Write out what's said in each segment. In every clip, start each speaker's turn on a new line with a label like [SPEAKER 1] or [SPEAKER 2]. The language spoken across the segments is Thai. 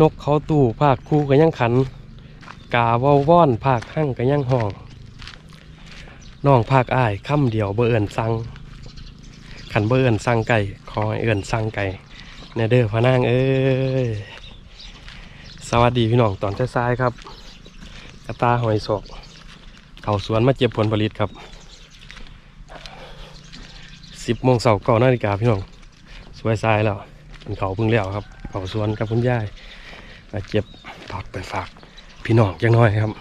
[SPEAKER 1] นกเขาตู่ภาคคู่ก็ยังขัน กาเว้าว่อนภาคหั่งก็ยังห้องน้องภาคอ้ายค่ำเดียวเบอเอินสั่งขันเบอเอินสั่งไก่ขอเอินสั่งไก่แนเด้อพนางเอ้ยสวัสดีพี่น้องตอนท้ายๆครับ กระตาหอยศอกเขาสวนมาเก็บผลผลิตครับสิบโมงเสาร์ก่อนนาฬิกาพี่น้องสวยทรายแล้วกินเขาเพึ่งแล้วครับ เขาสวนกับคุณยาย มาเก็บผักไปฝากพี่น้องจังน้อยครับ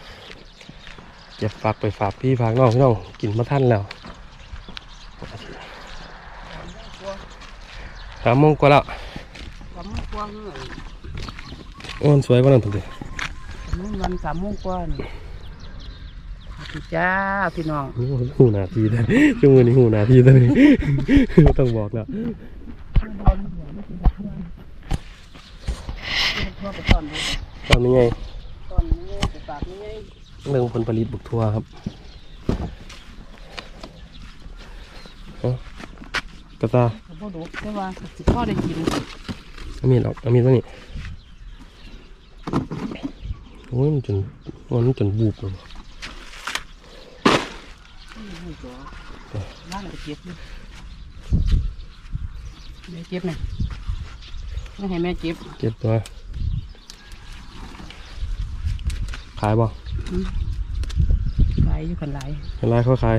[SPEAKER 1] เก็บฝากไปฝากพี่ฝากน้องพี่น้องกินมาท่านแล้วสามโมงกว่าแล้ว
[SPEAKER 2] สามโมงกว่าเงื่อน
[SPEAKER 1] โอ้มันสวยกว่านั้นทุกที
[SPEAKER 2] มื้อวันสามโมงกว่านี่พี่จ้าพี่น้อง
[SPEAKER 1] หูหนาทีได้ช่วงมือนี้หูหนาทีได้ต้องบอกแล้ว
[SPEAKER 2] ทั่วไปตอนนี้
[SPEAKER 1] ตอนนี้ไง
[SPEAKER 2] ตอนนี้ไปฝากนี่ไง
[SPEAKER 1] เรื่องผลผลิตบุกทัวร์ครับเอากระตา
[SPEAKER 2] ก็บ่ดูแต่ว่าสิพ่อได้กิน
[SPEAKER 1] เอามีดออกเอามีดมานี่โอ้ยมันจนมันจนบูบเลย
[SPEAKER 2] ร้านก็เก็บเลยแม่เก็บไหมไม่ให้แม่เก็บ
[SPEAKER 1] เก็บตัวขายบ่
[SPEAKER 2] ขายอยู่ขันไหลาย
[SPEAKER 1] เห็นไรเขาขาย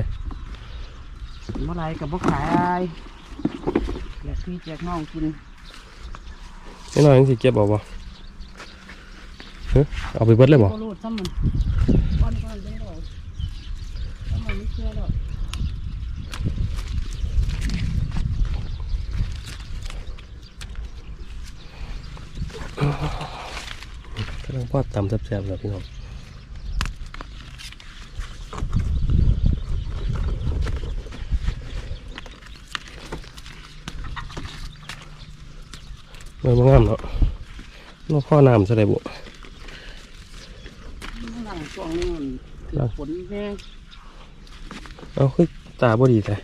[SPEAKER 2] เมื่อไรกับบ่ขายแจกพี่แจกน้องกิน
[SPEAKER 1] ไม่น้อยยังสิเก็บเอาบ่เฮ้ยเอาไปเบิดเลยบ่
[SPEAKER 2] ก็รูดซ้ำมันก้อนก้อนได้หรอซ้ำมันไม่เชื่อหรอก
[SPEAKER 1] กำลังพอดตำแซ่บๆแล้วพี่น้อง มันบ่งามเนาะนกข้อน้ำซะได้บ่
[SPEAKER 2] หลังช่วงนี้มันถือฝนแห้ง
[SPEAKER 1] เอาคือตาบ่ดีแท้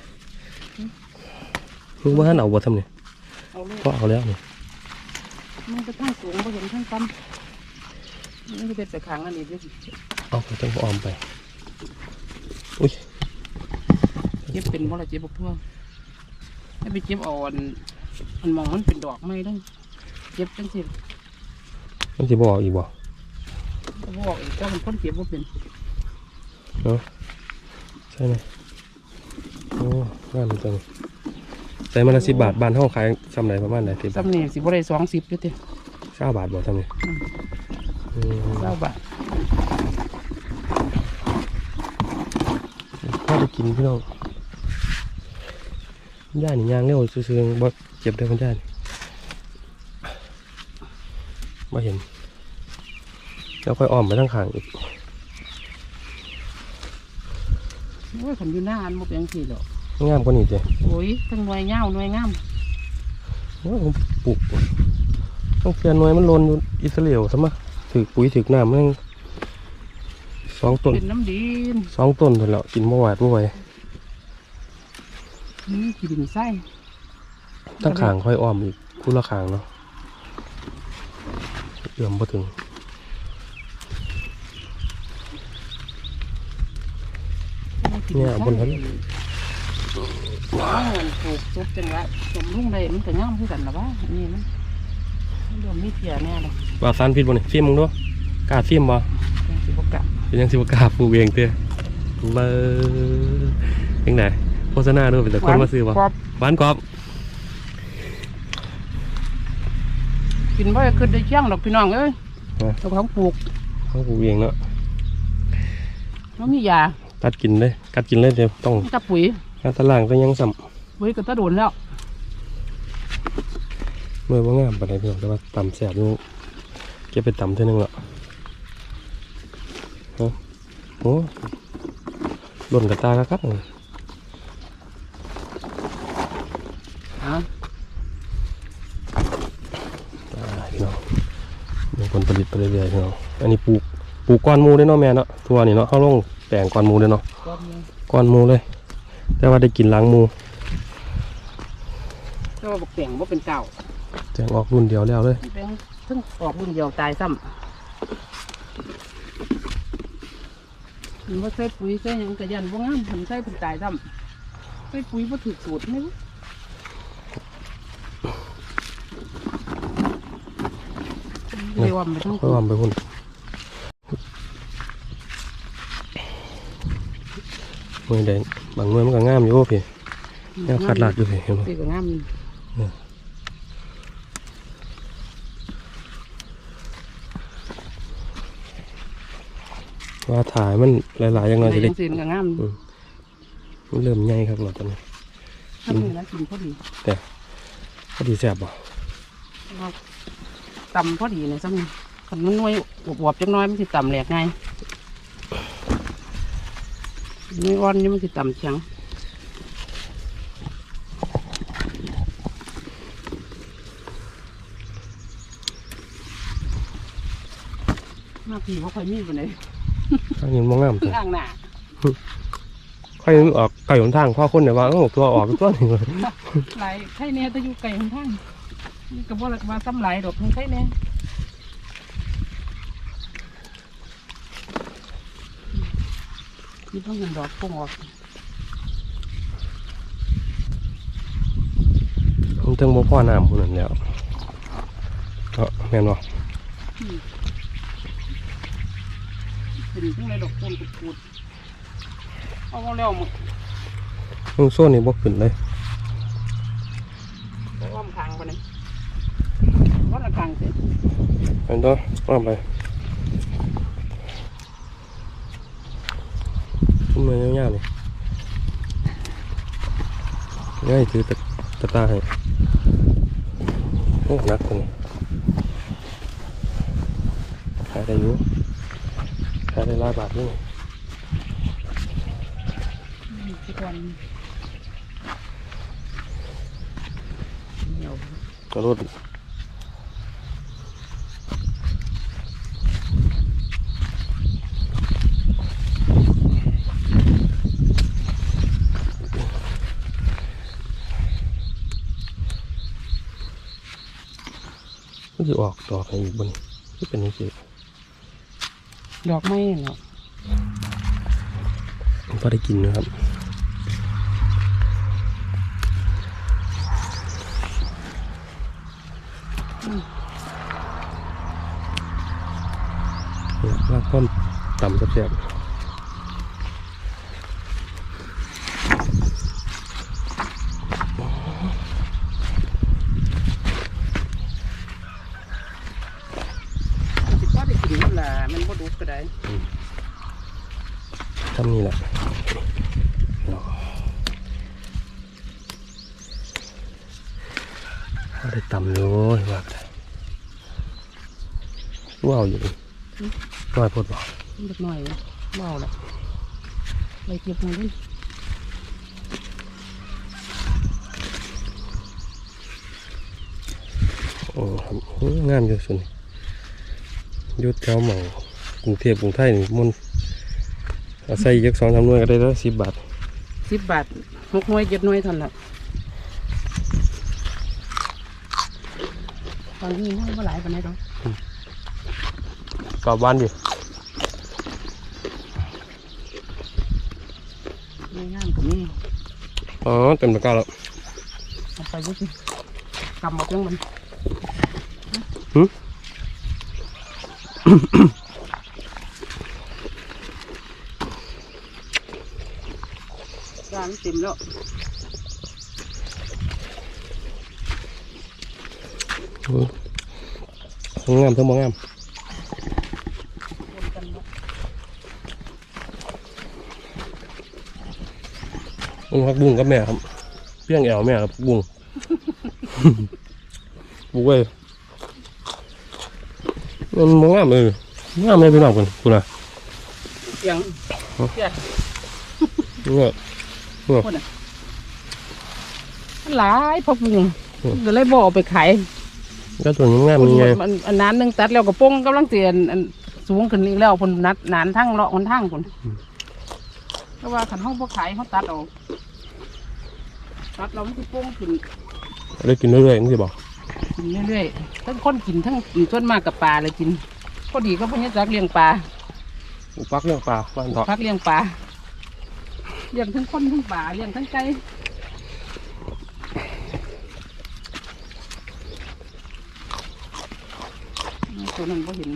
[SPEAKER 1] คือว่าหันเอาบ่ทำนี่
[SPEAKER 2] เอาเลย
[SPEAKER 1] ก็เอาแล้วนี่
[SPEAKER 2] มันจะทั้งสูงบ่เห็นทั้งต่ำมันจะเป็นไปขังอันนี้ด้วย
[SPEAKER 1] เอาไปจังบ่ออมไปอุ้ย
[SPEAKER 2] เจ็บเป็นบ่ละเจ็บบ่ทั่วให้ไปเจ็บอ่อนมันมองมันเป็นดอกไม้ด้วย เจ็บจังสิ
[SPEAKER 1] มันสิบ่ออกอีกบ่
[SPEAKER 2] ก็บอกอีกก็มันคนเจ็บบ่เป็น
[SPEAKER 1] ใช่ไหมโอ้งามจังใส่มาละสิบบาทบ้านเฮาขายซ้ำไหนประมาณไหนสิบบาท
[SPEAKER 2] ซ้ำนี่สิบ่ได้สองสิบอยู่ติ
[SPEAKER 1] เก้าบาทบ่ซ้ำนี่อืม
[SPEAKER 2] เก้าบาท
[SPEAKER 1] พอได้กินพี่น้องย่านี่ย่างเร็วซื่อๆบ่เจ็บได้อคุณย่านี่บ่เห็น แล้วค่อยอ้อมไปทางข้างอีก
[SPEAKER 2] โอ้ยขันอยู่หน้าอันบ่เป็นจังซี่ดอก
[SPEAKER 1] งามกว่านี้จ้ะ
[SPEAKER 2] โอ้ยทั้งหน่วยยาวหน่วยงาม
[SPEAKER 1] โอ้ยผมปลูกต้องเพียนหน่วยมันหลนอยู่อิสราเอลซะมะถือปุ๋ยถือน้ำมันสองต้น
[SPEAKER 2] เป็นน้ำดิน
[SPEAKER 1] สองต้นถึงแล้วกินเมื่อวานเมื่อไหร่
[SPEAKER 2] นี่ขี้ดินไส้
[SPEAKER 1] ตั้งขางค่อยอ้อมอีกคู่ละขางเนาะเอื้อมพอถึง เนี่ยบนถนน
[SPEAKER 2] ว้าวมันปลูกซุปจังละสมลุงได้มันก็งามคือกันล่ะว่าอันนี่มันมันเริ่มมีเพียแน่เลย
[SPEAKER 1] ว่าสารพิษบ่นี่ฟิล์มมึงดูกล้าฟิล์มบ่
[SPEAKER 2] จังสิบ่กะ
[SPEAKER 1] เป็นยังสิบ่กล้าปลูกเองเต้เบอร์ยังไงโฆษณาด้วยเป็นแต่คนมาซื้อบ่
[SPEAKER 2] กรอบ
[SPEAKER 1] หวานกรอบ
[SPEAKER 2] กินบ่ได้ขึ้นได้เชียงดอกพี่น้องเอ้ยเจ้าของปลูก
[SPEAKER 1] เขาปลูกเองเนาะ
[SPEAKER 2] มันมียา
[SPEAKER 1] ตัดกินเลย กัดกินเลยเดี๋ยวต้อง
[SPEAKER 2] มันกับปุ๋ย
[SPEAKER 1] หาตารางก็ยังซ้
[SPEAKER 2] ปุ๋ยก็ตะโดนแล้วำ
[SPEAKER 1] หน่วยว่างามปานใดพี่น้องแต่ว่าต่ำแสบอยู่เก็บไปต่ำเท่านึงและฮะโอ้หล่นกระตากระคักเลย
[SPEAKER 2] ฮะ
[SPEAKER 1] ตายพี่น้องเดี๋ยวผลผลิตไปเรื่อยๆพี่น้องอันนี้ปลูกปลูกก้อนหมูได้เนาะแม่เนาะทัวนี่เนาะเข้าลงแป ลงก้อนหมูได้เนาะ
[SPEAKER 2] กรอบนี่
[SPEAKER 1] ก้อนหมูเลย แต่ว่าได้กินหล้างหมู
[SPEAKER 2] แต่ว่าบักแตงบ่เป็นเก่า
[SPEAKER 1] แจงออกรุ่นเดียวแล้วเลย
[SPEAKER 2] เป็นทั้งออกรุ่นเดียวตายซ้ำมันว่าใส่ปุ๋ยใส่หยังกระยันว่างามผลใส่ผลตายซ้ำใส่ปุ๋ยว่าถือสูตรไม่รู้เรียกว่าไม่ต้อง
[SPEAKER 1] ค่อยว่าไปพุ่น มือแดงบางมือมันก็งามอยู่พี่ยังขาดหลาดอยู่พี่เห็นไหม
[SPEAKER 2] ตีก็งาม
[SPEAKER 1] ว่าถ่ายมันหลายๆอย่างน้อย
[SPEAKER 2] แต่
[SPEAKER 1] จะได้
[SPEAKER 2] ยังสีนก็งาม
[SPEAKER 1] มันเริ่มใหญ่ครับเราตอนนี้
[SPEAKER 2] ทำนี่แล้วกินพอดี
[SPEAKER 1] พอดีแซ่บบ่
[SPEAKER 2] เราตำพอดีเนี่ยซ้ำขันมันน้อยอวบๆจังน้อยมันสิตำแหลกไง นี่อ่อนนี่มันสิตำเชียงมาผีว่าค่อยมีปานไหน
[SPEAKER 1] ข้างนี้มันงาม
[SPEAKER 2] คือ
[SPEAKER 1] จัง
[SPEAKER 2] อ่างหนา
[SPEAKER 1] ค่อยออกไก่หนทางพ่อคนเนี่ยว่าโอ้ตัวออกตัวหนึงเลย
[SPEAKER 2] ไหลายไข่แน่แตะอยู่ไก่ข้างทางนี่ก็บ่ละว่าซ้ำไหลายดอกมันไข่แน่ นี่ต้องเห็นดอกพุ่งออก
[SPEAKER 1] มันถึงบ่พ่อน้ำคนนั้นแล้วเนาะแม่นบ่
[SPEAKER 2] เป็นจังไรดอกต้นกุดๆเอาแล้วหมด
[SPEAKER 1] มึงโซนนี่บ่ขึ้นเลย
[SPEAKER 2] อ้อมทางไปเลยวัดละกลางสิ
[SPEAKER 1] เห็นตัวว่าไป ขึ้นมายาวๆนี่ง่ายถือตะตะตาให้โอ้หนักตัวนี้ขายได้อยู่ขายได้หลายบาทนี่
[SPEAKER 2] ทุกวันเดี๋ยว
[SPEAKER 1] กระรถ มันจะออกดอกให้อีกบนนี่เป็นยังไง
[SPEAKER 2] ดอกไม้เนาะ
[SPEAKER 1] พอได้กินนะครับเนี่ยลากต้นต่ำแซ่บ
[SPEAKER 2] สิพ่อได้กินมันละมันบ่ดุก็ได้
[SPEAKER 1] ๆทำนี่แหละเนาะพอได้ต่ำเลยว่าแต่ว้าวอยู่นี่ น้อยโพดบอก
[SPEAKER 2] เล็กน้อยเบาละไปเก็บมือดิ
[SPEAKER 1] โอ้ครับโอ้งามอยู่สุดนี่อยุดแถวหมองกรุงเทพกรุงไทยนี่มันเอาใส่ยักสองสามหน่วยก็ได้แล้วสิบบาท
[SPEAKER 2] สิบบาทหกหน่วยเจ็ดหน่วยเท่านั้นละตอนนี้มันบ่หลายปานใดดอก
[SPEAKER 1] กลับบ้านดิ
[SPEAKER 2] ไม่งามก็มี
[SPEAKER 1] อ๋อเต็มตะกร้าแล้ว
[SPEAKER 2] เอาไปก็สิกำบอกยังมัน
[SPEAKER 1] หึ
[SPEAKER 2] ร้านเต็มแล้ว
[SPEAKER 1] อืมทั้งงามทั้งบ่งาม
[SPEAKER 2] วนกันเนาะ
[SPEAKER 1] มึงพักบุ้งกับแม่ครับ เปี้ยงแอวแม่ครับบุ้งบุ้งเว้ยมันบ่งามเลยงามเลยพี่น้องกันคุณน่ะ
[SPEAKER 2] เสียงเสียง
[SPEAKER 1] เนี่ย
[SPEAKER 2] คนอะมันหลายพอปรุงก็เลยบ่เอาไปขาย
[SPEAKER 1] ก็ตัวนี้งาม
[SPEAKER 2] คน
[SPEAKER 1] นี่
[SPEAKER 2] หม
[SPEAKER 1] ไง
[SPEAKER 2] ดมันอันนั้นหนึงตัดแล้วก็โป้งกำลังเตียนอันสูงขึ้นอีกแล้วคนนัดนานทั้งเลาะคนทั้งคน เพราะว่าขันห้องพวกขายเขาตัดเอาตัดเราไม่ใช่โป้งขึ้น
[SPEAKER 1] ได้กินเรื่อยๆนี่สิบอก
[SPEAKER 2] ฮกินเรื่อยๆทั้งคนกินทั้งกินส่วนมากกับปลาเลยกินพอดีก็พญาจักเลี้ยงปลา
[SPEAKER 1] อุปักเรื่องปลาบ้านเถาะ
[SPEAKER 2] พักเลี้ยงปลาเลี้ยงทั้งคนทั้งปลาเลี้ยงทั้งไก่ตัวนั้นก็เห็น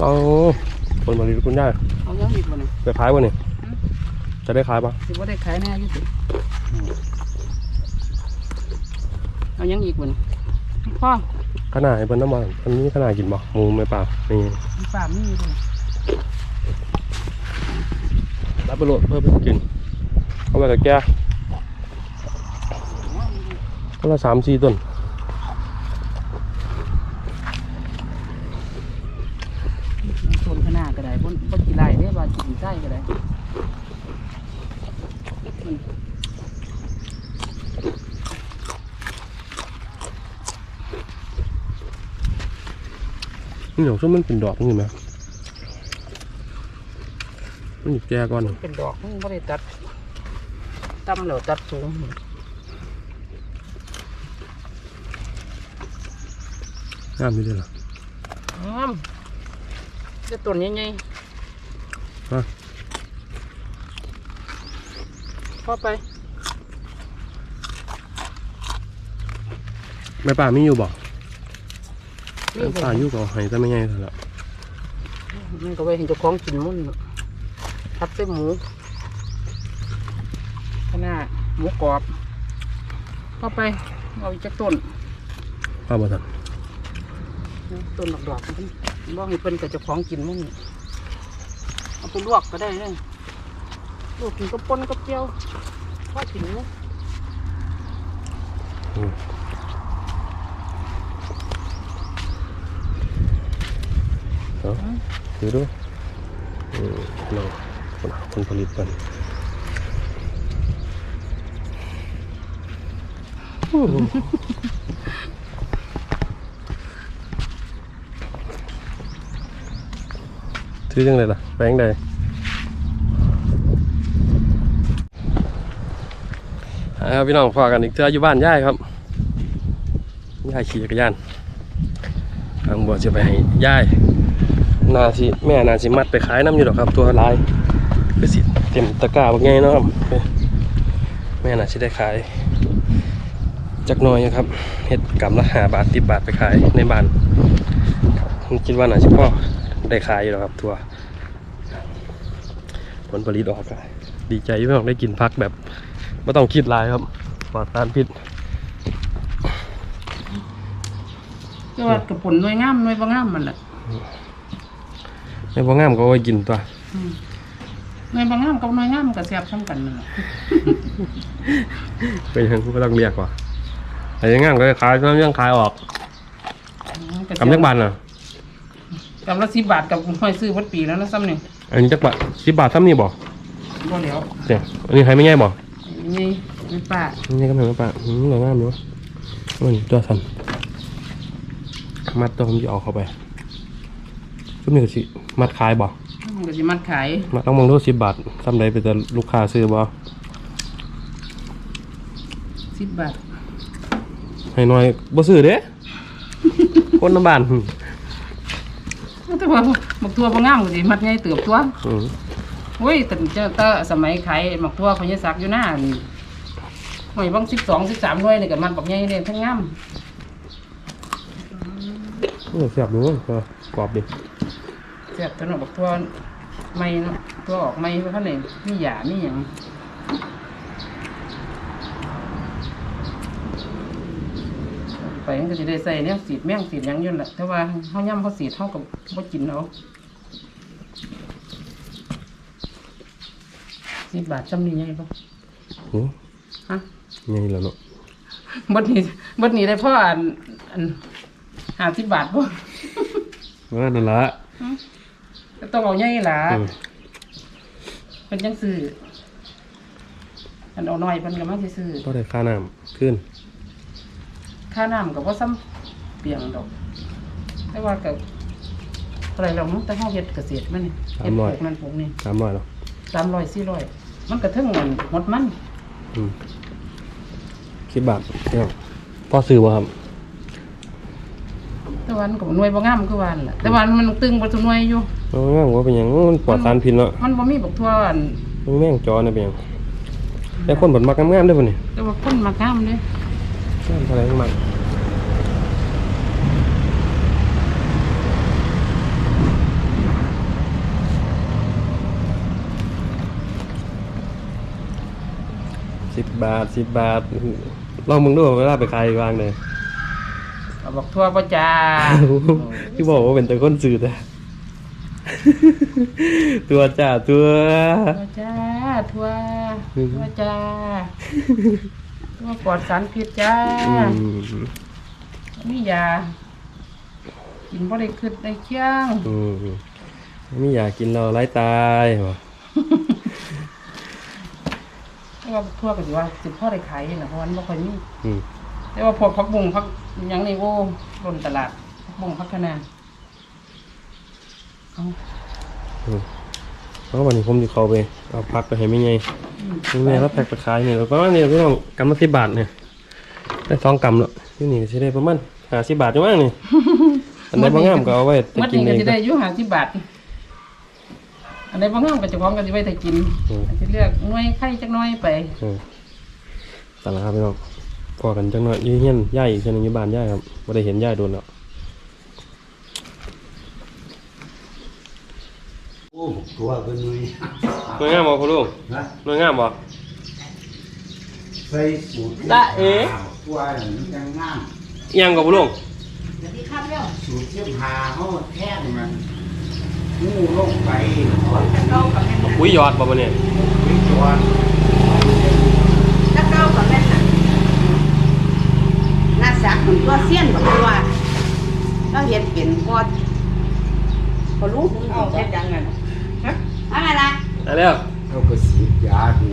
[SPEAKER 1] เอาผลผลิตคุณย่า
[SPEAKER 2] เอายังอีกวันนึง
[SPEAKER 1] ไปขายบ่นี่จะได้ขายปะ
[SPEAKER 2] ถือว่าได้ขายแน่อยี่สิเอายังอีกวันพ่อ
[SPEAKER 1] ขนาดให้เพิ่นน้ำมันอันนี้ขนาดกินบ่หมูไม่ปลานี่
[SPEAKER 2] มีปลาไม่มีเลย
[SPEAKER 1] รับไปโหลดเพิ่มไปกิน เอาไปกับแกก็ละสามสี่ต้น
[SPEAKER 2] โซนขางหนาดก็ได้บนบนกี่ไร่เนี่ยว่ากินใต้ก็ได้มัน
[SPEAKER 1] นี่เดี๋ยวช่วมันเป็นดอกนี่ไหมมันอยู่แกก่อน
[SPEAKER 2] เป็นดอกมันไม่ได้ตัดตั้มแล้วตัดสูง
[SPEAKER 1] งามนี่เลยเหรอ
[SPEAKER 2] อ้ามจะต้นยังไง
[SPEAKER 1] ฮะ
[SPEAKER 2] พอไป
[SPEAKER 1] ไม่ป่ามีอยู่บ่
[SPEAKER 2] นี่
[SPEAKER 1] ไม่ป่าอยู่ก็เอาให้แต่ไม่ไงเท่านั้น
[SPEAKER 2] มันก็ไว้เห็นเจ้าของกินมุ่นน่ะพัดเส้หมูข้างหน้าหมูกรอบพอไปเอาอีกจากต้น
[SPEAKER 1] ป้าบ่ทัน
[SPEAKER 2] ต้นดอกดอกๆมันบ่ให้เพิ่นกับเจ้าของกินมุ่นเอาไปลวกก็ได้เลยลวกกินกับปนกับเจียวพอกินเนาะ
[SPEAKER 1] เอา ดูดูอืมเราคนคนผลิตกันถือยังไงล่ะแปลงใดอ่าพี่น้องพอกันอีกเทื่ออยู่บ้านย่ายครับย่ายขี่จักรยานทางบัวจะไปให้ย่าย นาสิแม่นาสิมัดไปขายน้ำอยู่หรอกครับ ตัวลายคือสิเต็มตะกร้าบักไงเนาะครับแม่นาสิได้ขายจักน้อยนะครับเฮ็ดกำละหาบาทติบบาทไปขายในบ้านผมคิดว่านาสิพ่อได้ขายอยู่หรอกครับ ตัวผลผลิตออกดีใจที่พ่องได้กินพักแบบไม่ต้องคิดลายครับปลอดสารพิษ
[SPEAKER 2] ก็ว่ากระปุ่นหน่วยงามน่วยบ่งามมันแหละ
[SPEAKER 1] ไม่พองามก็เอาไว้กินตัว
[SPEAKER 2] อืมหน่วยบ่งามกับหน่วยงามก็แซ่บซ้ำกันนั่นแหละ
[SPEAKER 1] ไปยังก็ต้องเรียกว่าแต่ยังงามก็ขายก็ยังขายออกกำจักบาทน่ะ
[SPEAKER 2] กำละสิบบาทกับห้อยซื้อวัดปีแล้วนะซ้ำหนึ่ง
[SPEAKER 1] อันนี้จักบาทสิบบาทซ้ำนี่บ่
[SPEAKER 2] ก็แล้ว
[SPEAKER 1] เดี๋ยวอันนี้ใครไม่ง่ายบ่
[SPEAKER 2] นี่นี่ป้า
[SPEAKER 1] อันนี้ก็เหมือนปะอืมเหลืองามอยู่มันตัวสันมัดตัวผมจะเอาเข้าไป ชุดนี้ก็สิมัดขายบ่
[SPEAKER 2] มันก็สิมัดขาย
[SPEAKER 1] มัดต้องมองดูสิบบาทซ้ำใดไปจะลูกค้าซื้อบ่
[SPEAKER 2] สิบบาท
[SPEAKER 1] ให้น้อยบ่ซื้อเด้ คนน้ำบ้าน
[SPEAKER 2] แต่ว่าหมักทั่วบ่งามก็สิมัดไงเติบตัว
[SPEAKER 1] อืม
[SPEAKER 2] เฮ้ยแต่เจ้าตาสมัยขายหมักทั่วพญาศักดิ์อยู่หน้านี่หอยบางสิบสองสิบสามหน่วยนี่ก็มัดบักใหญ่เลยทั้งงาม
[SPEAKER 1] โอ้แซ่บดูเออกรอบดิ
[SPEAKER 2] แซ่บถนนบักทั่วไม่เนาะตัวออกไม่เพราะเขาเนี่ยมีหยามีหยังไปมันก็จะได้ใส่เนี่ยสีดแมงสีดหยังอยุ่นนแหละแต่ว่าเขาย่ำเขาสีดเขากับเขากินเอาสิบบาทจำนี่ไงปะ
[SPEAKER 1] โอ้
[SPEAKER 2] ฮะ
[SPEAKER 1] ใหญ่แล้วเนาะ
[SPEAKER 2] บดนี้บดนี้ได้พ่ออันอันห้าสิบบาทป่ะ
[SPEAKER 1] ว่านั่นละ
[SPEAKER 2] ก็ต้องเอาใหญ่หล่ะ
[SPEAKER 1] อืม
[SPEAKER 2] เป็นจังซื้ออันเอาน้อยเพิ่นก็มาสิซื้อ
[SPEAKER 1] ก็ได้ค่าน้ำขึ้น
[SPEAKER 2] คค่าน้ำกับว่าซ้ำเปียงดอก แต่ว่ากับอะไรเราเนาะแต่ห้องเฮ็ดเกษตรมันนี่เฮ็ดปลูกนั่นปลูกนี่
[SPEAKER 1] สามร้อยเนาะ
[SPEAKER 2] สามร้อยสี่ร้อยมันกระทึ่งเงินหมดมัน
[SPEAKER 1] อืมสิบบาทพี่น้องพ่อซื้อบ่ครับ
[SPEAKER 2] แต่ว่ามันก็หน่วยบ่งามคือว่านั่นแหละแต่ว่ามันตึงบ่ทุกหน่วยอยู่
[SPEAKER 1] โอ้ยว่าเป็นหยังมันปลอดสารพิษเนาะ
[SPEAKER 2] มันบ่มีบักทั่วอัน
[SPEAKER 1] มันแม่งจอเนี่ยเป็นหยังแต่คนบัดมักงามๆเด้อบ่นี่
[SPEAKER 2] แต่ว่าคนมากงามเด้
[SPEAKER 1] งามเท่าไหร่มักสิบบาทสิบบาทลองมึงดูเวลาไปขายวางเลย
[SPEAKER 2] เอาบักทั่วบ่จ้า
[SPEAKER 1] ที่บอกว่าเป็นแต่คนสื่อแต่ ตัวจ้าตัว
[SPEAKER 2] ทั่วจ้าทั่วทั่วจ้าทั่วปลอดสารพิษจ้า
[SPEAKER 1] อืม
[SPEAKER 2] มียากินบ่ได้คืดได้เคียง
[SPEAKER 1] อืมไม่อยากกินเราไล่ตายว่ะ
[SPEAKER 2] แต่ว่าทั่วก็สิว่าสิพ่อได้ขายน่ะเพราะว่ามันบ่ค่อยมี
[SPEAKER 1] อืม
[SPEAKER 2] แต่ว่าพวกผักบุ้งผักหยังนี่โอ้ล้นตลาดผักบุ้งผักคะนาเอา
[SPEAKER 1] อืม เพราะวันนี้ผมจะเข้าไปเอาพักไปให้ไม่ไง
[SPEAKER 2] อืม
[SPEAKER 1] ไม่ไงแล้วแพ็คไปขายเนี่ยประมาณนี้พี่น้องกำละสิบบาทเนี่ยได้สองกำแล้วที่นี่จะได้ประมาณห้าสิบบาทจังมั้งนี่อันไหนบางงามก็เอาไว้ไป
[SPEAKER 2] มัด
[SPEAKER 1] กิน
[SPEAKER 2] นี่
[SPEAKER 1] เอ
[SPEAKER 2] ก็
[SPEAKER 1] ง
[SPEAKER 2] สิได้อยู่50บาทอันใดบ่งามก็เจะพร้าขอมก็สิไว้แต่กิน
[SPEAKER 1] อืม
[SPEAKER 2] อาจจะเลือกหน่วยไข่จักหน่อยไป
[SPEAKER 1] อืมแต่ละครับพี่น้องพอกันจังหน่อยอยืนเฮียนย่ายอีกเช่นหนึงอยู่บ้านย่ายครับไม่ได้เห็นย่ายโดนแล้ว
[SPEAKER 3] โอ้ ตัวเป็นหน่วย
[SPEAKER 1] หน่วยงามบ่พ่อลุง
[SPEAKER 3] นะ
[SPEAKER 1] หน่วยงามบ่
[SPEAKER 3] ใส่สูตร
[SPEAKER 1] ละเอ๋
[SPEAKER 3] ตัวมันจังงาม
[SPEAKER 1] อิหยังกับพ่อลุง
[SPEAKER 3] สูตรเชื่อมหาเขาแท่งมันงูลงไป
[SPEAKER 1] ปุ๋ยหยอดบ่บ่เนี่ย
[SPEAKER 3] วิจาร
[SPEAKER 4] ถ้าเก้ากับแม่นน่ะน่าสักมันตัวเสี้ยนบอกว่าเราเห็นเป็นพอพอรู้
[SPEAKER 2] เอาเฮ็ดหยังไง
[SPEAKER 4] อะไรล่ะ
[SPEAKER 1] ได้แล้ว
[SPEAKER 3] เขาก็สีดยาดู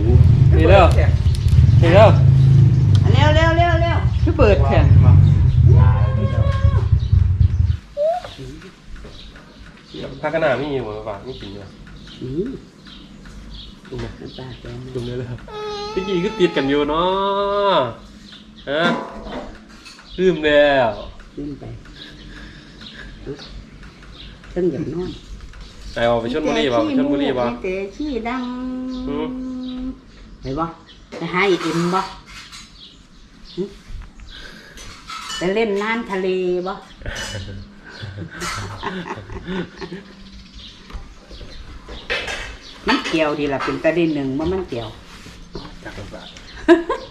[SPEAKER 1] นี่แล้วนี่แล้ว
[SPEAKER 4] เร็วเร็วเร็วเร็ว
[SPEAKER 2] คือเปิดแค่
[SPEAKER 3] มา
[SPEAKER 1] พักกันหน้ามีอยู่บ่ฝากมีกินอยู่
[SPEAKER 4] อืม
[SPEAKER 1] ดูนะ
[SPEAKER 4] น้ำตาแกน
[SPEAKER 1] ดูเลยเลยครับตะกี้ก็ติดกันอยู่เนาะฮะลืมแล้ว
[SPEAKER 4] ขึ้นไปฉันอยากนอน
[SPEAKER 1] ไปเอาไปชลบุรีบ่ไปชลบุรีบ่
[SPEAKER 4] มีแต่ขี้ดัง
[SPEAKER 1] อืม
[SPEAKER 4] ไปบ่ไปหาอีเอ็มบ่หึไปเล่นน้ำทะเลบ่มันเกี่ยวดีล่ะเป็นประเด็นหนึ่งว่ามันเกี่ยว
[SPEAKER 1] จักรบาท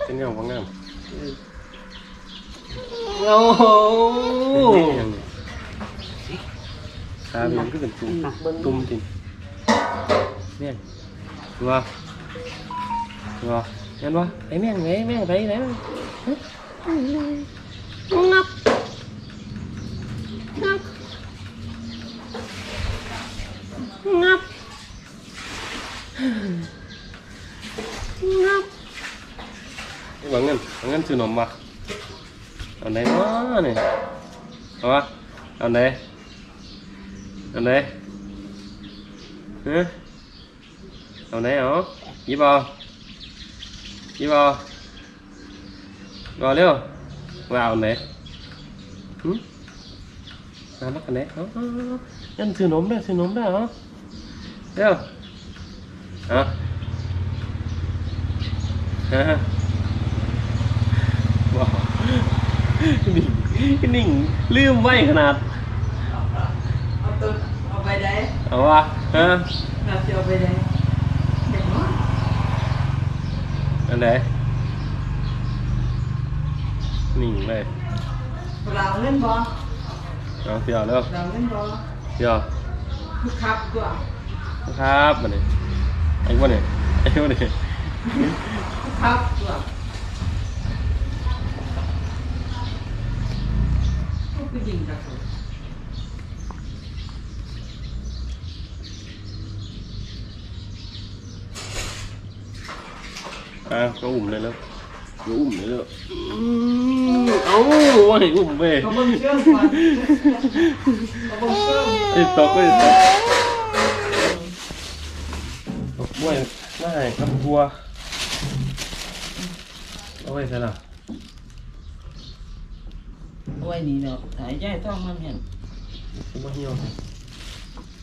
[SPEAKER 1] เป็นเงาบ่งาม
[SPEAKER 4] เออ
[SPEAKER 1] โอ้โห ตาเป็นก็เป็นตุ่ม
[SPEAKER 4] น่ะเบิ่ง
[SPEAKER 1] ตุ่มจริงเนี่ยตัวตัวเห็นปะไอ้ อนมมาเอาไหนไหนเอาไหนฮะเอาไหนอาหยิบเอายิบเอารอเร็วว่าเอาไหนหึเอามากันไหนอาเอยันซื้อนมได้ซื้อนมได้เหรอเร็วเอาฮะว้าวนิ่งนิ่งลืมไว้ขนาด
[SPEAKER 4] เอาตัวเอาไปได้
[SPEAKER 1] เอาวะฮะ
[SPEAKER 4] เราจะเอาไปได้เด็กน้อย
[SPEAKER 1] อันไหนนิ่งเลย
[SPEAKER 4] เราเล่นบอล
[SPEAKER 1] เอาเดี๋ยวเร็ว
[SPEAKER 4] เราเล่นบอล
[SPEAKER 1] เดี๋ยว
[SPEAKER 4] คือครับตัว
[SPEAKER 1] ครับมาเนี่ยไอ้พวกเนี่ยไอ้พวกเนี่ย
[SPEAKER 4] คือครับตัวก็ยิงกับเขา
[SPEAKER 1] อะก็อุ่มเลยแล้วอุ้มเลยเด้ออืมเอ้าว่าให้อุ้มเว้ย
[SPEAKER 5] เขาเบิ่งเชื่อมก่อนเขาเบิ่งเชื่อม
[SPEAKER 1] ไอ้ตอกไอ้ตอกตอกบ้วยง่ายครับบัวเอาไว้ใส่ละ
[SPEAKER 5] โอ้ยนี่เนาะหายใจต้องมันเห็น
[SPEAKER 1] ผมว่าเหี่ยว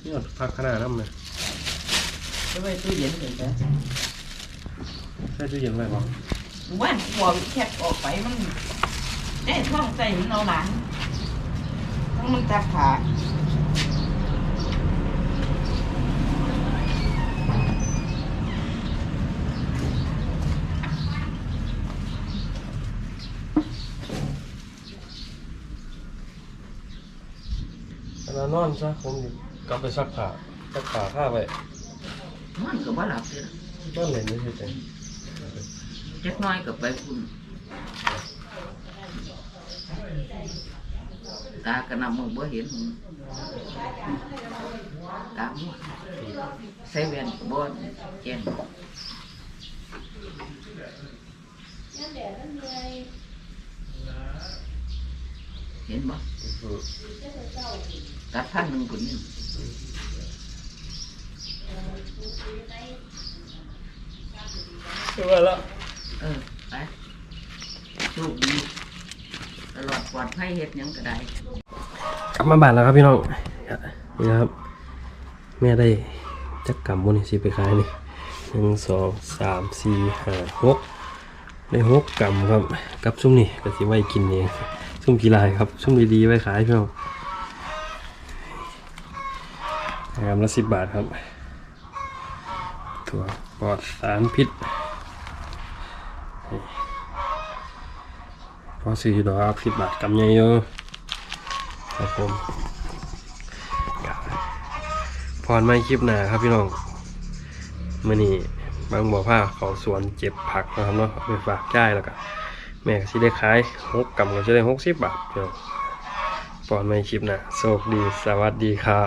[SPEAKER 1] เหี่ยวพักขนาดนั้นเลย
[SPEAKER 5] ไปไว้ตู้เย็นเลยจ้ะ
[SPEAKER 1] ใส่ตู้เย็นไว้บ่
[SPEAKER 5] ว่านหัวแคบออกไปมันแน่ท้องใจมันเอาหลานทั้งมันตาขา
[SPEAKER 1] เวลานอนซะผมสิกลับไปซักผ้าซักผ้าผ้าไว้
[SPEAKER 5] มันก็บ่หลับเลย
[SPEAKER 1] นอนเล่นไม่ใช่จัง
[SPEAKER 5] จักหน้อยก็ไปคุณตากระนำมึงบ่เห็นมึงตามัวใส่แว่นก็บ่แจ้งเห็นบ่
[SPEAKER 1] อืม
[SPEAKER 5] ตัดพันหนึ่งคนนี่
[SPEAKER 1] เรียบร้อยแล้ว
[SPEAKER 5] เออ ไปโชคดีตลอดปลอดภัยเฮ็ดหยังก็ได้
[SPEAKER 1] กลับมาบ้านแล้วครับพี่น้องนี่นะครับ แม่ได้จักกำบุนี่สิไปขายนี่หนึ่งสองสามสี่ห้าหกได้หกกำครับกับซุ้มนี่ก็สิไว้กินเองซุ้มกีฬาครับซุ้มดีๆไว้ขายพี่น้องกำละสิบบาทครับ ถั่วปลอดสารพิษ พอซื้อดอกครับสิบบาทกำใหญ่เยอะครับผมพรไม่คลิปหนาครับพี่น้องมื่อนี้บางบ่อผ้าเขาสวนเจ็บผักนะครับเนาะเอาไปฝากย่ายแล้วก็แม่ก็สิได้ขายหกกำก็จะได้หกสิบบาทพี่น้องพรไม่คลิปหนาโชคดีสวัสดีครับ